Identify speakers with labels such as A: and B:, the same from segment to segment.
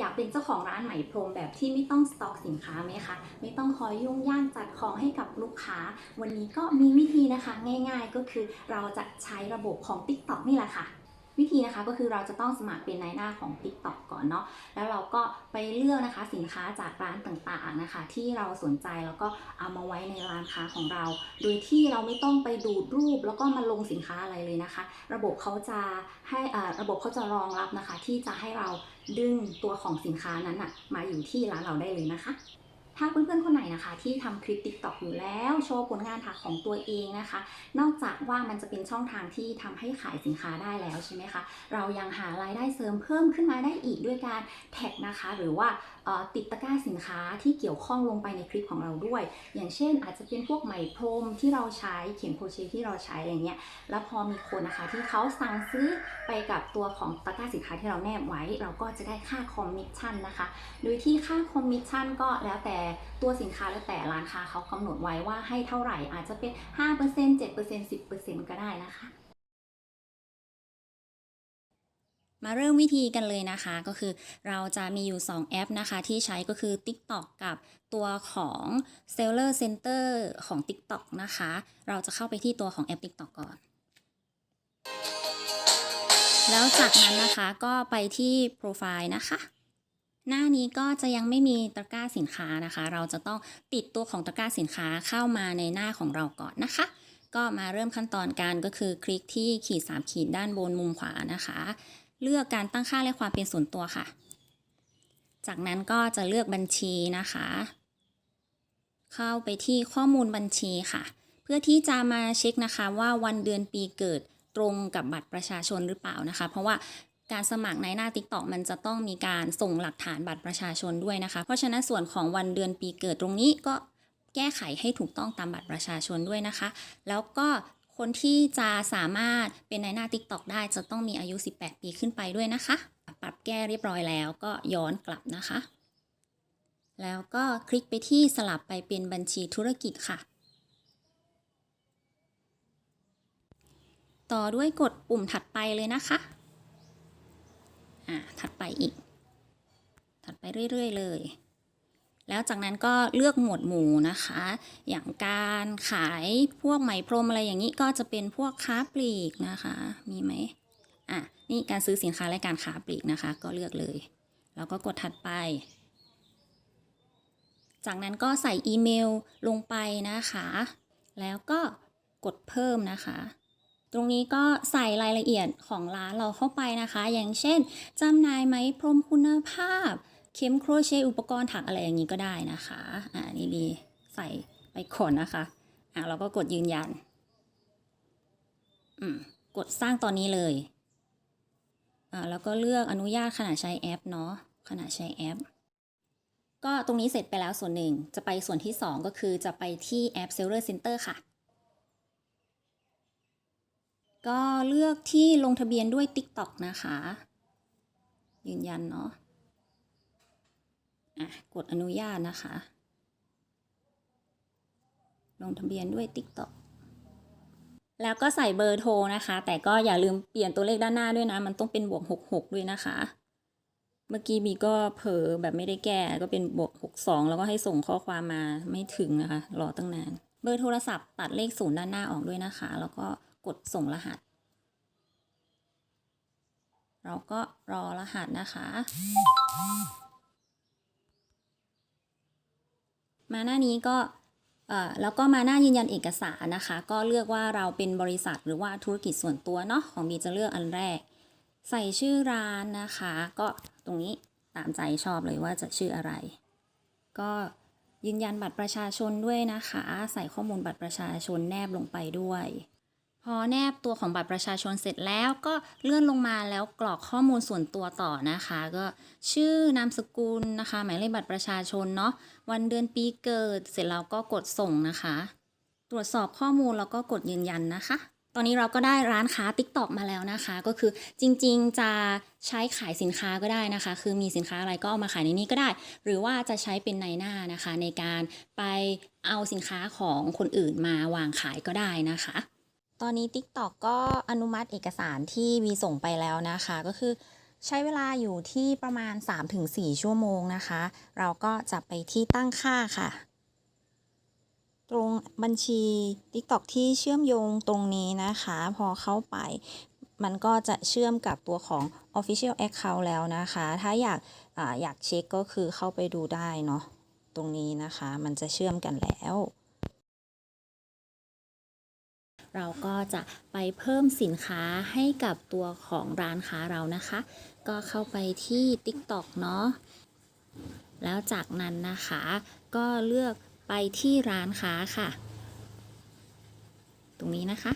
A: อยากเป็นเจ้าของร้านไหมพรมแบบที่ไม่ต้องสต็อกสินค้าไหมคะ ไม่ต้องคอยยุ่งยากจัดของให้กับลูกค้า วันนี้ก็มีวิธีนะคะง่ายๆก็คือเราจะใช้ระบบของ TikTok นี่แหละค่ะ วิธีนะคะก็คือเราจะต้องสมัครเป็นนายหน้าของ TikTok ก่อนเนาะแล้วเราก็ไปเลือกนะคะสินค้าจากร้านต่างๆนะคะ ที่เราสนใจแล้วก็เอามาไว้ในร้านค้าของเรา โดยที่เราไม่ต้องไปดูดรูปแล้วก็มาลงสินค้าอะไรเลยนะคะ ระบบเขาจะให้อ่าระบบเขาจะรองรับนะคะ ที่จะให้เราดึงตัวของสินค้านั้นอะมาอยู่ที่ร้านเราได้เลยนะคะ ถ้าเพื่อนๆคนไหนนะคะ ที่ทำคลิปติ๊กต็อยู่แล้วโชว์ผลงานถักของตัวเองนะคะ นอกจากว่ามันจะเป็นช่องทางที่ทำให้ขายสินค้าได้แล้วใช่ไหมคะ เรายังหารายได้เสริมเพิ่มขึ้นมาได้อีกด้วยการแท็กนะคะ หรือว่าติดตะกร้าสินค้าที่เกี่ยวข้องลงไปในคลิปของเราด้วย อย่างเช่น อาจจะเป็นพวกไหมพรมที่เราใช้เข็มโครเชต์ที่เราใช้อย่างเงี้ยแล้วพอมีคนนะคะที่เขาสั่งซื้อไปกับตัวของตะกร้าสินค้าที่เราแนบไว้ เราก็จะได้ค่าคอมมิชชั่นนะคะ โดยที่ค่าคอมมิชชั่นก็แล้วแต่ตัวสินค้าแล้วแต่ร้านค้าเขากำหนดไว้ว่าให้เท่าไหร่อาจจะเป็น 5% 7% 10%ก็ได้นะคะ มาเริ่มวิธีกันเลยนะคะ ก็คือเราจะมีอยู่ 2 แอปนะคะ ที่ใช้ก็คือ TikTok กับตัวของ Seller Center ของ TikTok นะคะ เราจะเข้าไปที่ตัวของแอป TikTok ก่อน แล้วจากนั้นนะคะก็ไปที่โปรไฟล์นะคะ หน้านี้ก็จะยังไม่มีตะกร้าสินค้านะคะ เราจะต้องติดตัวของตะกร้าสินค้าเข้ามาในหน้าของเราก่อนนะคะก็มาเริ่มขั้นตอนการก็คือคลิกที่ขีด 3 ขีดด้านบนมุมขวานะคะ เลือกการตั้งค่าและความเป็นส่วนตัวค่ะ จากนั้นก็จะเลือกบัญชีนะคะ เข้าไปที่ข้อมูลบัญชีค่ะ เพื่อที่จะมาเช็คนะคะว่าวันเดือนปีเกิดตรงกับบัตรประชาชนหรือเปล่านะคะ เพราะว่าการสมัครในหน้า TikTok มันจะต้องมีการส่งหลักฐานบัตรประชาชนด้วยนะคะ เพราะฉะนั้นส่วนของวันเดือนปีเกิดตรงนี้ก็แก้ไขให้ถูกต้องตามบัตรประชาชนด้วยนะคะ แล้วก็ คนที่จะสามารถเป็นในหน้า TikTok ได้จะต้องมีอายุ 18 ปีขึ้นไปด้วยนะคะ ปรับแก้เรียบร้อยแล้วก็ย้อนกลับนะคะ แล้วก็คลิกไปที่สลับไปเป็นบัญชีธุรกิจค่ะ ต่อด้วยกดปุ่มถัดไปเลยนะคะอ่าถัดไปอีก ถัดไปเรื่อย ๆ เลย แล้วจากนั้นก็เลือกหมวดหมู่นะคะ อย่างการขายพวกไหมพรมอะไรอย่างนี้ก็จะเป็นพวกค้าปลีกนะคะ มีไหมอะนี่การซื้อสินค้าและการค้าปลีกนะคะ ก็เลือกเลย แล้วก็กดถัดไป จากนั้นก็ใส่อีเมลลงไปนะคะ แล้วก็กดเพิ่มนะคะตรงนี้ก็ใส่รายละเอียดของร้านเราเข้าไปนะคะ อย่างเช่นจำหน่ายไหมพรมคุณภาพ เข็มโครเชต์อุปกรณ์ถักอะไรอย่างนี้ก็ได้นะคะอ่านี่ดีใส่ไปก่อนนะคะอ่าเราก็กดยืนยันอืมกดสร้างตอนนี้เลยอ่าแล้วก็เลือกอนุญาตขณะใช้แอปเนาะขณะใช้แอป ก็ตรงนี้เสร็จไปแล้วส่วนหนึ่งจะไปส่วนที่ 2 ก็คือจะไปที่แอป Seller Center ค่ะ ก็เลือกที่ลงทะเบียนด้วย TikTok นะคะ ยืนยันเนาะ อะกดอนุญาตนะคะ ลงทะเบียนด้วย TikTok แล้วก็ใส่เบอร์โทรนะคะ แต่ก็อย่าลืมเปลี่ยนตัวเลขด้านหน้าด้วยนะ มันต้องเป็นบวก 66 ด้วยนะคะ เมื่อกี้บีก็เผลอแบบไม่ได้แก้ก็เป็นบวก 62 แล้วก็ให้ส่งข้อความมาไม่ถึงนะคะ รอตั้งนาน เบอร์โทรศัพท์ตัดเลขศูนย์ด้านหน้าออกด้วยนะคะ แล้วก็กดส่งรหัส เราก็รอรหัสนะคะ มาหน้านี้ก็เอ่อแล้วก็มาหน้ายืนยันเอกสารนะคะ ก็เลือกว่าเราเป็นบริษัทหรือว่าธุรกิจส่วนตัวเนาะของบีจะเลือกอันแรก ใส่ชื่อร้านนะคะ ก็ตรงนี้ตามใจชอบเลยว่าจะชื่ออะไร ก็ยืนยันบัตรประชาชนด้วยนะคะ ใส่ข้อมูลบัตรประชาชนแนบลงไปด้วย พอแนบตัวของบัตรประชาชนเสร็จแล้วก็เลื่อนลงมาแล้วกรอกข้อมูลส่วนตัวต่อนะคะ ก็ชื่อนามสกุลนะคะ หมายเลขบัตรประชาชนเนาะวันเดือนปีเกิด เสร็จแล้วก็กดส่งนะคะ ตรวจสอบข้อมูลแล้วก็กดยืนยันนะคะ ตอนนี้เราก็ได้ร้านค้า TikTok มาแล้วนะคะ ก็คือจริงๆจะใช้ขายสินค้าก็ได้นะคะ คือมีสินค้าอะไรก็เอามาขายในนี้ก็ได้ หรือว่าจะใช้เป็นในหน้านะคะ ในการไปเอาสินค้าของคนอื่นมาวางขายก็ได้นะคะ ตอนนี้ TikTok ก็อนุมัติเอกสารที่วีส่งไปแล้วนะคะ ก็คือ
B: ใช้เวลาอยู่ที่ประมาณ 3-4 ชั่วโมงนะคะ เราก็จะไปที่ตั้งค่าค่ะ ตรงบัญชี TikTok ที่เชื่อมโยงตรงนี้นะคะ พอเข้าไป มันก็จะเชื่อมกับตัวของ Official Account แล้วนะคะ ถ้าอยากออยากเช็คก็คือเข้าไปดูได้เนาะตรงนี้นะคะ มันจะเชื่อมกันแล้ว เราก็จะไปเพิ่มสินค้าให้กับตัวของร้านค้าเรานะคะ ก็เข้าไปที่ TikTok เนาะแล้วจากนั้นนะคะ ก็เลือกไปที่ร้านค้าค่ะ ตรงนี้นะคะ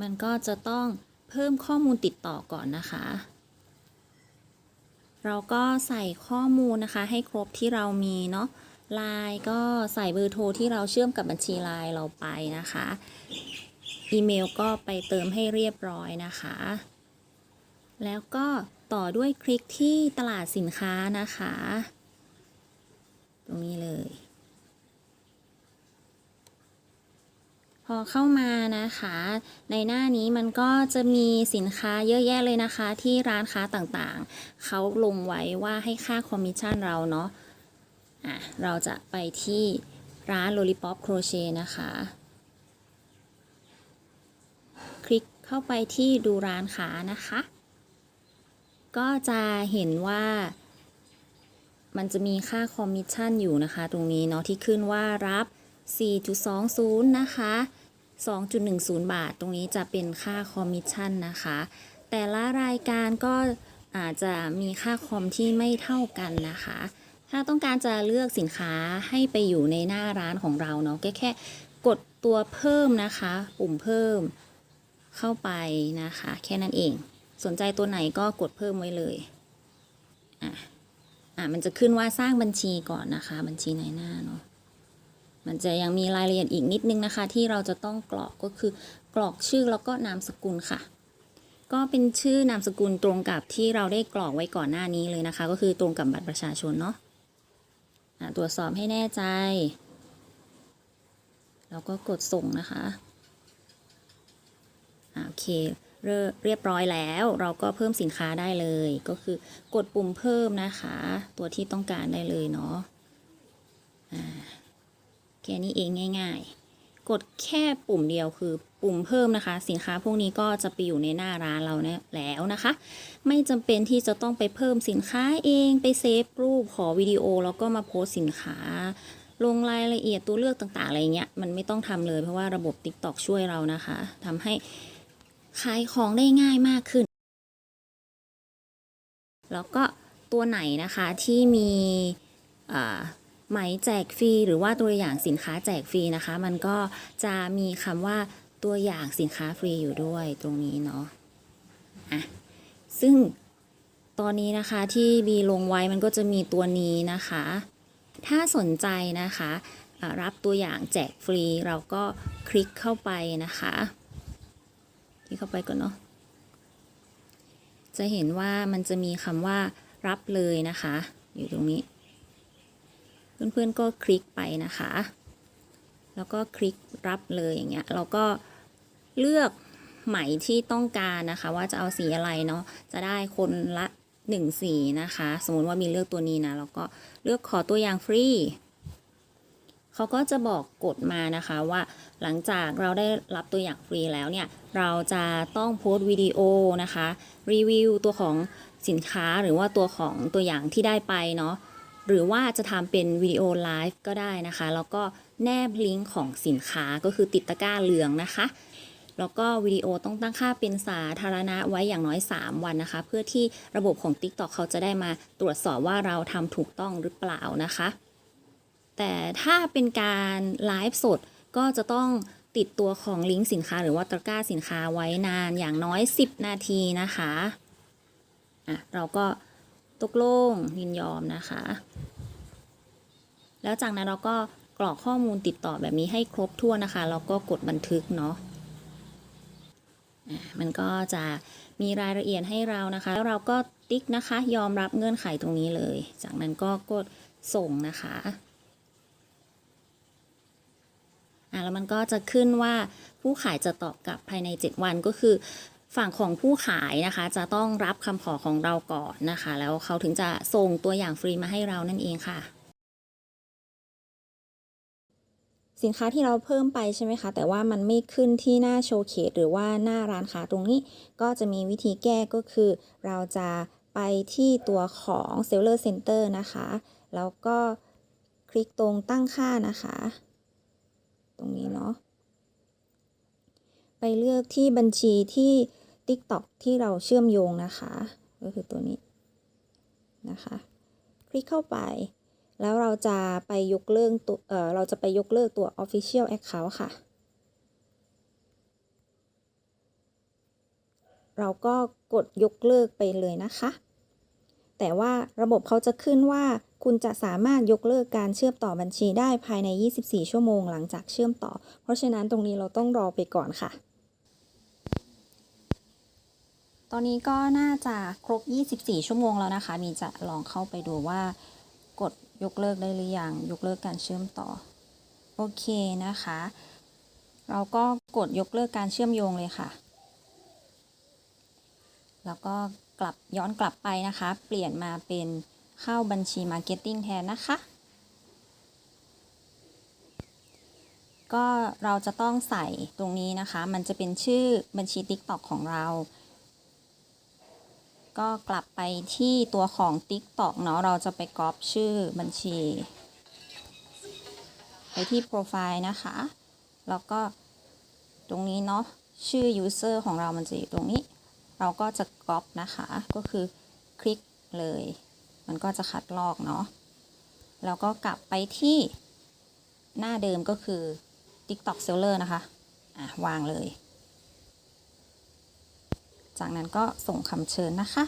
B: มันก็จะต้องเพิ่มข้อมูลติดต่อก่อนนะคะ เราก็ใส่ข้อมูลนะคะให้ครบที่เรามีเนาะ ไลน์ก็ใส่เบอร์โทรที่เราเชื่อมกับบัญชีไลน์เราไปนะคะ อีเมลก็ไปเติมให้เรียบร้อยนะคะ แล้วก็ต่อด้วยคลิกที่ตลาดสินค้านะคะ ตรงนี้เลย พอเข้ามานะคะ ในหน้านี้มันก็จะมีสินค้าเยอะแยะเลยนะคะ ที่ร้านค้าต่างๆ เขาลงไว้ว่าให้ค่าคอมมิชชั่นเราเนาะ อะเราจะไปที่ร้าน Lollipop Crochet นะคะ คลิกเข้าไปที่ดูร้านค้านะคะ ก็จะเห็นว่ามันจะมีค่าคอมมิชชั่นอยู่นะคะ ตรงนี้เนาะที่ขึ้นว่ารับ 4.20 นะคะ 2.10 บาท ตรงนี้จะเป็นค่าคอมมิชชั่นนะคะ แต่ละรายการก็อาจจะมีค่าคอมที่ไม่เท่ากันนะคะ ถ้าต้องการจะเลือกสินค้าให้ไปอยู่ในหน้าร้านของเราเนาะก็แค่กดตัวเพิ่มนะคะ ปุ่มเพิ่มเข้าไปนะคะ แค่นั้นเอง สนใจตัวไหนก็กดเพิ่มไว้เลยอะอะมันจะขึ้นว่าสร้างบัญชีก่อนนะคะ บัญชีในหน้าเนาะมันจะยังมีรายละเอียดอีกนิดนึงนะคะ ที่เราจะต้องกรอกก็คือกรอกชื่อแล้วก็นามสกุลค่ะ ก็เป็นชื่อนามสกุลตรงกับที่เราได้กรอกไว้ก่อนหน้านี้เลยนะคะ ก็คือตรงกับบัตรประชาชนเนาะ ตรวจสอบให้แน่ใจ แล้วก็กดส่งนะคะโอเคเรียเรียบร้อยแล้วเราก็เพิ่มสินค้าได้เลย ก็คือกดปุ่มเพิ่มนะคะ ตัวที่ต้องการได้เลยเนาะแค่นี้เองง่าย ๆ กดแค่ปุ่มเดียวคือ ปุ่มเพิ่มนะคะ สินค้าพวกนี้ก็จะไปอยู่ในหน้าร้านเราเนี่ยแล้วนะคะ ไม่จำเป็นที่จะต้องไปเพิ่มสินค้าเองไปเซฟรูปขอวิดีโอ แล้วก็มาโพสสินค้า ลงรายละเอียดตัวเลือกต่างๆอะไรเงี้ยมันไม่ต้องทำเลยเพราะว่าระบบ TikTok ช่วยเรานะคะทำให้ขายของได้ง่ายมากขึ้น แล้วก็ตัวไหนนะคะที่มีไหมแจกฟรีหรือว่าตัวอย่างสินค้าแจกฟรีนะคะ มันก็จะมีคำว่า ตัวอย่างสินค้าฟรีอยู่ด้วยตรงนี้เนาะอะซึ่งตอนนี้นะคะที่บีลงไว้มันก็จะมีตัวนี้นะคะ ถ้าสนใจนะคะรับตัวอย่างแจกฟรีเราก็คลิกเข้าไปนะคะคลิกเข้าไปก่อนเนาะจะเห็นว่ามันจะมีคำว่ารับเลยนะคะ อยู่ตรงนี้ เพื่อนๆก็คลิกไปนะคะ แล้วก็คลิกรับเลยอย่างเงี้ยเราก็ เลือกไหมที่ต้องการนะคะ ว่าจะเอาสีอะไรเนาะจะได้คนละหนึ่งสีนะคะ สมมติว่ามีเลือกตัวนี้นะแล้วก็เลือกขอตัวอย่างฟรีเขาก็จะบอกกฎมานะคะว่าหลังจากเราได้รับตัวอย่างฟรีแล้วเนี่ย เราจะต้องโพสต์วิดีโอนะคะ รีวิวตัวของสินค้าหรือว่าตัวของตัวอย่างที่ได้ไปเนาะหรือว่าจะทำเป็นวิดีโอไลฟ์ก็ได้นะคะ แล้วก็แนบลิงก์ของสินค้าก็คือติดตะกร้าเหลืองนะคะ แล้วก็วิดีโอต้องตั้งค่าเป็นสาธารณะไว้อย่างน้อย 3 วันนะคะ เพื่อที่ระบบของ TikTok เขาจะได้มาตรวจสอบว่าเราทำถูกต้องหรือเปล่านะคะ แต่ถ้าเป็นการไลฟ์สดก็จะต้องติดตัวของลิงก์สินค้าหรือว่าตะกร้าสินค้าไว้นานอย่างน้อย 10 นาทีนะคะอะเราก็ตกลงยินยอมนะคะ แล้วจากนั้นเราก็กรอกข้อมูลติดต่อแบบนี้ให้ครบถ้วนนะคะ แล้วก็กดบันทึกเนาะอะ มันก็จะมีรายละเอียดให้เรานะคะ แล้วเราก็ติ๊กนะคะ ยอมรับเงื่อนไขตรงนี้เลย จากนั้นก็กดส่งนะคะอะแล้วมันก็จะขึ้นว่าผู้ขายจะตอบกลับภายใน 7 วันก็คือ ฝั่งของผู้ขายนะคะ จะต้องรับคำขอของเราก่อนนะคะ แล้วเขาถึงจะส่งตัวอย่างฟรีมาให้เรานั่นเองค่ะ สินค้าที่เราเพิ่มไปใช่ไหมคะ แต่ว่ามันไม่ขึ้นที่หน้าโชว์เคสหรือว่าหน้าร้านค้าตรงนี้ ก็จะมีวิธีแก้ก็คือ เราจะไปที่ตัวของ Seller Center นะคะ แล้วก็คลิกตรงตั้งค่านะคะ ตรงนี้เนาะไปเลือกที่บัญชีที่ TikTok ที่เราเชื่อมโยงนะคะ ก็คือตัวนี้นะคะ คลิกเข้าไป แล้วเราจะไปยกเลิกตัวเอ่อเราจะไปยกเลิกตัว Official Account ค่ะ เราก็กดยกเลิกไปเลยนะคะ แต่ว่าระบบเขาจะขึ้นว่าคุณจะสามารถยกเลิกการเชื่อมต่อบัญชีได้ภายใน 24 ชั่วโมงหลังจากเชื่อมต่อ เพราะฉะนั้นตรงนี้เราต้องรอไปก่อนค่ะ ตอนนี้ก็น่าจะครบ 24 ชั่วโมงแล้วนะคะ มีจะลองเข้าไปดูว่า กดยกเลิกได้หรือยังยกเลิกการเชื่อมต่อ โอเคนะคะ เราก็กดยกเลิกการเชื่อมโยงเลยค่ะ แล้วก็กลับย้อนกลับไปนะคะ เปลี่ยนมาเป็นเข้าบัญชีมาร์เก็ตติ้งแทนนะคะ ก็เราจะต้องใส่ตรงนี้นะคะ มันจะเป็นชื่อบัญชี TikTok ของเรา ก็กลับไปที่ตัวของ TikTok เนาะเราจะไปก๊อปชื่อบัญชี ไปที่โปรไฟล์นะคะ แล้วก็ตรงนี้เนาะชื่อ user ของเรามันจะอยู่ตรงนี้ เราก็จะก๊อปนะคะ ก็คือคลิกเลย มันก็จะคัดลอกเนาะแล้วก็กลับไปที่หน้าเดิมก็คือ TikTok Seller นะคะ อะ วางเลย จากนั้นก็ส่งคำเชิญนะคะ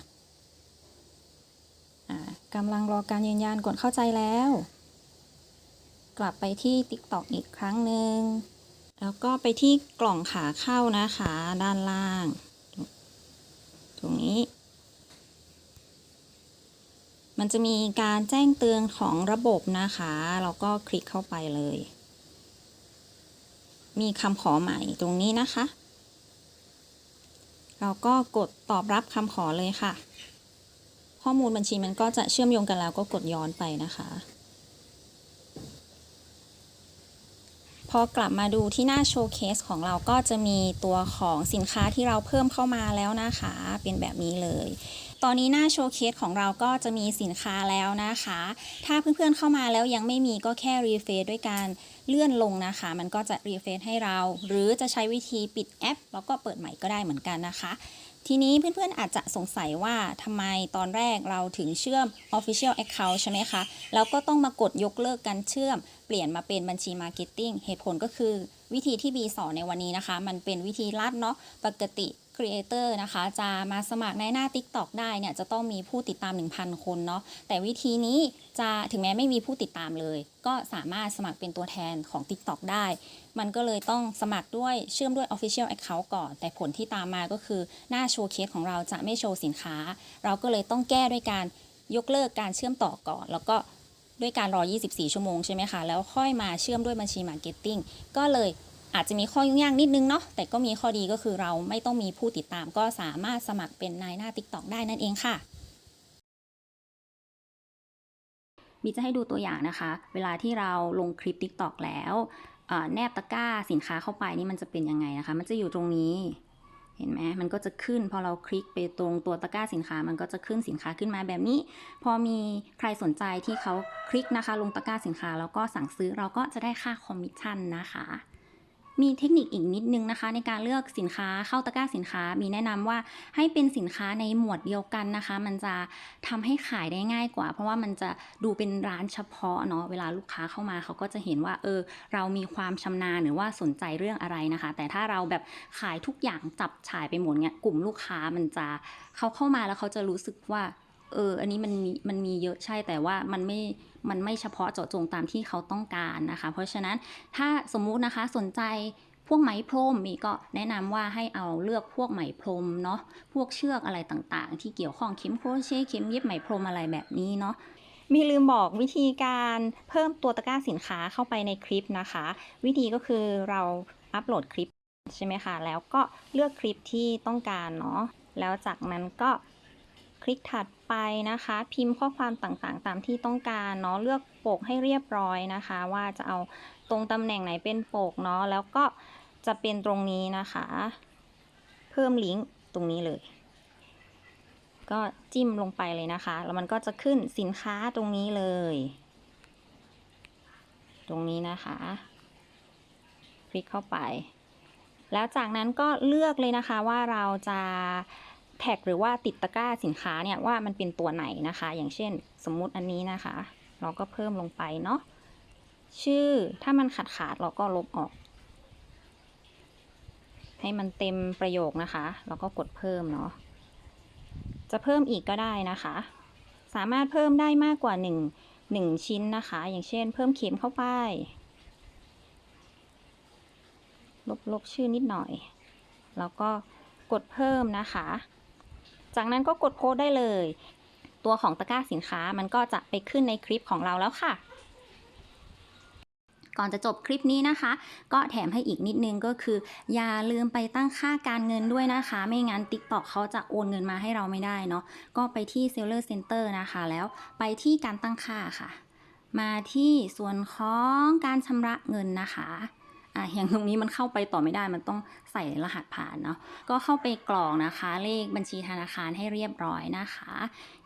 B: กำลังรอการยืนยันกดเข้าใจแล้ว กลับไปที่ TikTok อีกครั้งหนึ่งแล้วก็ไปที่กล่องขาเข้านะคะ ด้านล่าง ตรงนี้ มันจะมีการแจ้งเตือนของระบบนะคะเราก็คลิกเข้าไปเลย มีคำขอใหม่ตรงนี้นะคะ เราก็กดตอบรับคำขอเลยค่ะ ข้อมูลบัญชีมันก็จะเชื่อมโยงกันแล้วก็กดย้อนไปนะคะ พอกลับมาดูที่หน้าโชว์เคสของเราก็จะมีตัวของสินค้าที่เราเพิ่มเข้ามาแล้วนะคะ เป็นแบบนี้เลย ตอนนี้หน้าโชว์เคสของเราก็จะมีสินค้าแล้วนะคะ ถ้าเพื่อนๆเข้ามาแล้วยังไม่มีก็แค่รีเฟซด้วยการเลื่อนลงนะคะ มันก็จะรีเฟซให้เรา หรือจะใช้วิธีปิดแอป แล้วก็เปิดใหม่ก็ได้เหมือนกันนะคะ ทีนี้เพื่อนๆอาจจะสงสัยว่าทำไมตอนแรกเราถึงเชื่อม Official Account ใช่ไหมคะ แล้วก็ต้องมากดยกเลิกการเชื่อม เปลี่ยนมาเป็นบัญชี Marketing เหตุผลก็คือวิธีที่บีสอนในวันนี้นะคะ มันเป็นวิธีลัดเนาะปกติ Creator นะคะจะมาสมัครในหน้า TikTok ได้เนี่ยจะต้องมีผู้ติดตาม 1,000 คนเนาะแต่วิธีนี้จะถึงแม้ไม่มีผู้ติดตามเลย ก็สามารถสมัครเป็นตัวแทนของ TikTok ได้ มันก็เลยต้องสมัครด้วยเชื่อมด้วย Official Account ก่อน แต่ผลที่ตามมาก็คือหน้าโชว์เคสของเราจะไม่โชว์สินค้า เราก็เลยต้องแก้ด้วยการยกเลิกการเชื่อมต่อก่อน แล้วก็ ด้วยการรอ 24 ชั่วโมงใช่ไหมคะแล้วค่อยมาเชื่อมด้วยบัญชี Marketing ก็เลยอาจจะมีข้อยุ่งยากนิดนึงเนาะแต่ก็มีข้อดีก็คือเราไม่ต้องมีผู้ติดตาม ก็สามารถสมัครเป็นนายหน้า TikTok ได้นั่นเองค่ะมีจะให้ดูตัวอย่างนะคะ เวลาที่เราลงคลิป TikTok แล้วเอ่อแนบตะกร้าสินค้าเข้าไปนี่มันจะเป็นยังไงนะคะ มันจะอยู่ตรงนี้ เห็นไหมมันก็จะขึ้นพอเราคลิกไปตรงตัวตะกร้าสินค้า มันก็จะขึ้นสินค้าขึ้นมาแบบนี้ พอมีใครสนใจที่เขาคลิกนะคะ ลงตะกร้าสินค้าแล้วก็สั่งซื้อเราก็จะได้ค่าคอมมิชชั่นนะคะ มีเทคนิคอีกนิดนึงนะคะ ในการเลือกสินค้าเข้าตะกร้าสินค้า มีแนะนำว่าให้เป็นสินค้าในหมวดเดียวกันนะคะ มันจะทำให้ขายได้ง่ายกว่า เพราะว่ามันจะดูเป็นร้านเฉพาะเนาะเวลาลูกค้าเข้ามาเขาก็จะเห็นว่าเออเรามีความชำนาญหรือว่าสนใจเรื่องอะไรนะคะ แต่ถ้าเราแบบขายทุกอย่างจับฉายไปหมดเนี่ยกลุ่มลูกค้ามันจะเขาเข้ามาแล้วเขาจะรู้สึกว่า เออ อันนี้มันมีมันมีเยอะใช่แต่ว่ามันไม่ มันไม่เฉพาะเจาะจงตามที่เขาต้องการนะคะ เพราะฉะนั้นถ้าสมมุตินะคะสนใจพวกไหมพรมมีก็แนะนำว่าให้เอาเลือกพวกไหมพรมเนาะพวกเชือกอะไรต่างๆ ที่เกี่ยวข้องเข็มโครเชต์เข็มเย็บไหมพรมอะไรแบบนี้เนาะมีลืมบอกวิธีการเพิ่มตัวตะกร้าสินค้าเข้าไปในคลิปนะคะ วิธีก็คือเราอัปโหลดคลิปใช่ไหมคะแล้วก็เลือกคลิปที่ต้องการเนาะแล้วจากนั้นก็คลิกถัด ไปนะคะ พิมพ์ข้อความต่างๆ ตามที่ต้องการเนาะเลือกปกให้เรียบร้อยนะคะ ว่าจะเอาตรงตำแหน่งไหนเป็นปกเนาะแล้วก็จะเป็นตรงนี้นะคะ เพิ่มลิงก์ตรงนี้เลย ก็จิ้มลงไปเลยนะคะ แล้วมันก็จะขึ้นสินค้าตรงนี้เลย ตรงนี้นะคะ คลิกเข้าไป แล้วจากนั้นก็เลือกเลยนะคะว่าเราจะ แท็กหรือว่าติดตะกร้าสินค้าเนี่ยว่ามันเป็นตัวไหนนะคะ อย่างเช่น สมมุติอันนี้นะคะ เราก็เพิ่มลงไปเนาะชื่อถ้ามันขาดขาดเราก็ลบออก ให้มันเต็มประโยคนะคะแล้วก็กดเพิ่มเนาะจะเพิ่มอีกก็ได้นะคะ สามารถเพิ่มได้มากกว่า1 1ชิ้นนะคะ อย่างเช่น เพิ่มเข็มเข้าไป ลบลบชื่อนิดหน่อย แล้วก็กดเพิ่มนะคะ จากนั้นก็กดโพสต์ได้เลย ตัวของตะกร้าสินค้ามันก็จะไปขึ้นในคลิปของเราแล้วค่ะ ก่อนจะจบคลิปนี้นะคะ ก็แถมให้อีกนิดนึงก็คือ อย่าลืมไปตั้งค่าการเงินด้วยนะคะ ไม่งั้น TikTok เขาจะโอนเงินมาให้เราไม่ได้เนาะก็ไปที่ Seller Center นะคะ แล้วไปที่การตั้งค่าค่ะ มาที่ส่วนของการชำระเงินนะคะ อะอย่างตรงนี้มันเข้าไปต่อไม่ได้มันต้องใส่รหัสผ่านเนาะก็เข้าไปกรอกนะคะ เลขบัญชีธนาคารให้เรียบร้อยนะคะ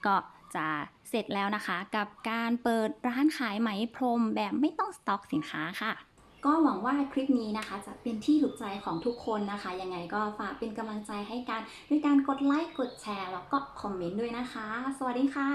B: ก็จะเสร็จแล้วนะคะ กับการเปิดร้านขายไหมพรมแบบไม่ต้องสต็อกสินค้าค่ะก็หวังว่าคลิปนี้นะคะ จะเป็นที่ถูกใจของทุกคนนะคะ ยังไงก็ฝากเป็นกำลังใจให้กันด้วยการกดไลค์ กดแชร์ แล้วก็คอมเมนต์ด้วยนะคะ สวัสดีค่ะ